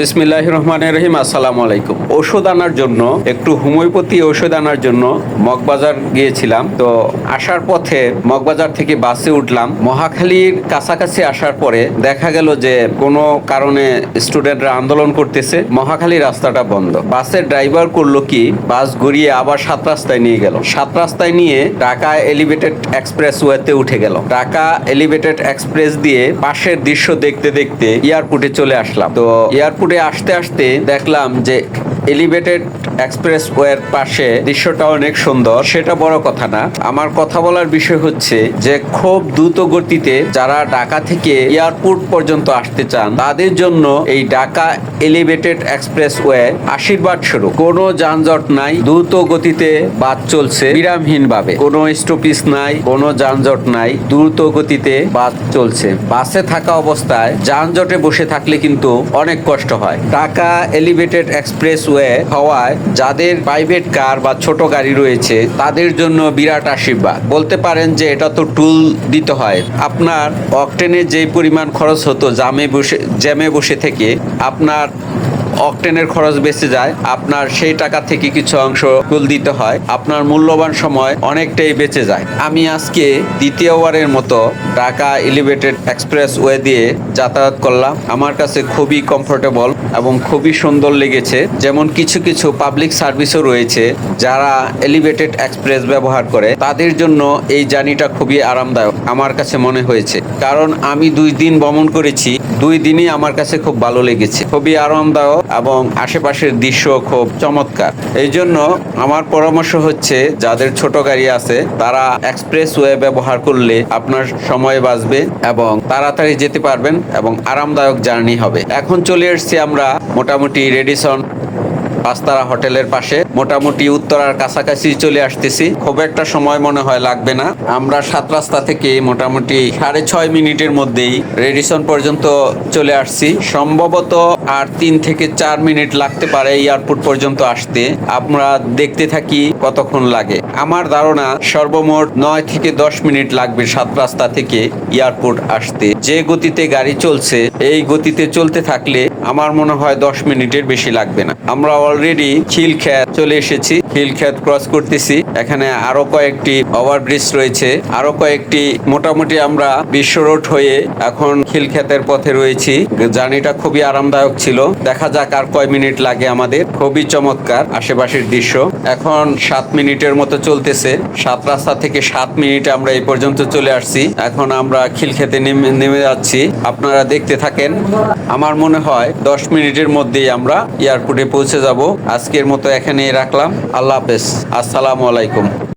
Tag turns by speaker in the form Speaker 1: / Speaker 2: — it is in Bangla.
Speaker 1: বিসমিল্লাহ রহমান রহিম, আসসালামু আলাইকুম। ওষুধ আনার জন্য, একটু হোমিওপ্যাথি ওষুধ আনার জন্য মগবাজার গিয়েছিলাম। তো আসার পথে মগবাজার থেকে বাসে উঠলাম। মহাখালীর কাছাকাছি আসার পরে দেখা গেল যে কোনো কারণে স্টুডেন্টরা আন্দোলন করতেছে। মহাখালী রাস্তাটা বন্ধ। বাসের ড্রাইভার করল কি? বাস ঘুরিয়ে আবার সাত রাস্তায় নিয়ে গেল। সাত রাস্তায় নিয়ে ঢাকা এলিভেটেড এক্সপ্রেস ওয়েতে উঠে গেল। ঢাকা এলিভেটেড এক্সপ্রেস দিয়ে পাশের দৃশ্য দেখতে দেখতে এয়ারপোর্টে চলে আসলাম। তো এয়ারপোর্টে আসতে আসতে দেখলাম যে এলিভেটেড এক্সপ্রেস ওয়ের পাশে দৃশ্যটা অনেক সুন্দর, সেটা বড় কথা না। আমার কথা বলার বিষয় হচ্ছে যে, খুব দ্রুত গতিতে যারা ঢাকা থেকে এয়ারপোর্ট পর্যন্ত আসতে চান, তাদের জন্য এই ঢাকা এলিভেটেড এক্সপ্রেস ওয়ে আশীর্বাদ স্বরূপ। কোনো যানজট নাই, দ্রুত গতিতে বাস চলছে বিরামহীন ভাবে কোনো স্টপিস নাই, কোনো যানজট নাই, দ্রুত গতিতে বাস চলছে। বাসে থাকা অবস্থায় যানজটে বসে থাকলে কিন্তু অনেক কষ্ট হয়। ঢাকা এলিভেটেড এক্সপ্রেস ওয়ে হওয়ায় যাদের প্রাইভেট কার বা ছোট গাড়ি রয়েছে, তাদের জন্য বিরাট আশীর্বাদ। বলতে পারেন যে এটা তো টুল দিতে হয়। আপনার অকটেনের যে পরিমাণ খরচ হতো, জামে বসে, জ্যামে বসে থেকে, আপনার অকটেনের খরচ বেঁচে যায়, আপনার সেই টাকা থেকে কিছু অংশ টুল দিতে হয়, আপনার মূল্যবান সময় অনেকটাই বেঁচে যায়। আমি আজকে দ্বিতীয়বারের মতো ঢাকা এলিভেটেড এক্সপ্রেস ওয়ে দিয়ে যাতায়াত করলাম। আমার কাছে খুবই কমফোর্টেবল এবং খুবই সুন্দর লেগেছে। যেমন কিছু কিছু পাবলিক সার্ভিসও রয়েছে যারা এলিভেটেড এক্সপ্রেস ব্যবহার করে। তাদের জন্য এই জার্নিটা খুবই আরামদায়ক আমার কাছে মনে হয়েছে। কারণ আমি দুই দিন ভ্রমণ করেছি, দুই দিনই আমার কাছে খুব ভালো লেগেছে। খুবই আরামদায়ক এবং আশেপাশের দৃশ্য খুব চমৎকার। এই জন্য আমার পরামর্শ হচ্ছে, যাদের ছোট গাড়ি আছে, তারা এক্সপ্রেস ওয়ে ব্যবহার করলে আপনার সময় বাঁচবে এবং তাড়াতাড়ি যেতে পারবেন এবং আরামদায়ক জার্নি হবে। এখন চলে এসেছি আমরা মোটামুটি রেডিসন পাঁচতারা হোটেলের পাশে। মোটামুটি উত্তরার কাছাকাছি চলে আসতেছি। খুব একটা সময় মনে হয় লাগবে না। আমরা সাত রাস্তা থেকে মোটামুটি সাড়ে ছয় মিনিটের মধ্যেই রেডিসন পর্যন্ত চলে আসছি। সম্ভবত আর তিন থেকে চার মিনিট লাগতে পারে এয়ারপোর্ট পর্যন্ত আসতে। আমরা দেখতে থাকি কতক্ষণ লাগে। আমার ধারণা সর্বমোট নয় থেকে দশ মিনিট লাগবে সাত রাস্তা থেকে এয়ারপোর্ট আসতে। যে গতিতে গাড়ি চলছে, এই গতিতে চলতে থাকলে আমার মনে হয় দশ মিনিটের বেশি লাগবে না। আমরা অলরেডি খিলখ্যাত চলে এসেছি। খিলখ্যাত ক্রস করতেছি। এখানে আরও কয়েকটি ওভারব্রিজ রয়েছে। আরও কয়েকটি মোটামুটি আমরা বিশ্ব রোড হয়ে এখন খিলখ্যাতের পথে রয়েছি। জার্নিটা খুবই আরামদায়ক ছিল। দেখা যাক আর কয় মিনিট লাগে আমাদের। খুবই চমৎকার আশেপাশের দৃশ্য। এখন সাত মিনিটের মতো চলতেছে। সাত রাস্তা থেকে সাত মিনিট আমরা এই পর্যন্ত চলে আসছি। এখন আমরা খিলখ্যাতে নেমে নেমে যাচ্ছি। আপনারা দেখতে থাকেন। আমার মনে হয় দশ মিনিটের মধ্যেই আমরা এয়ারপোর্টে পৌঁছে যাব। আজকের মতো এখানেই রাখলাম। আল্লাহ হাফেজ। আসসালামু আলাইকুম।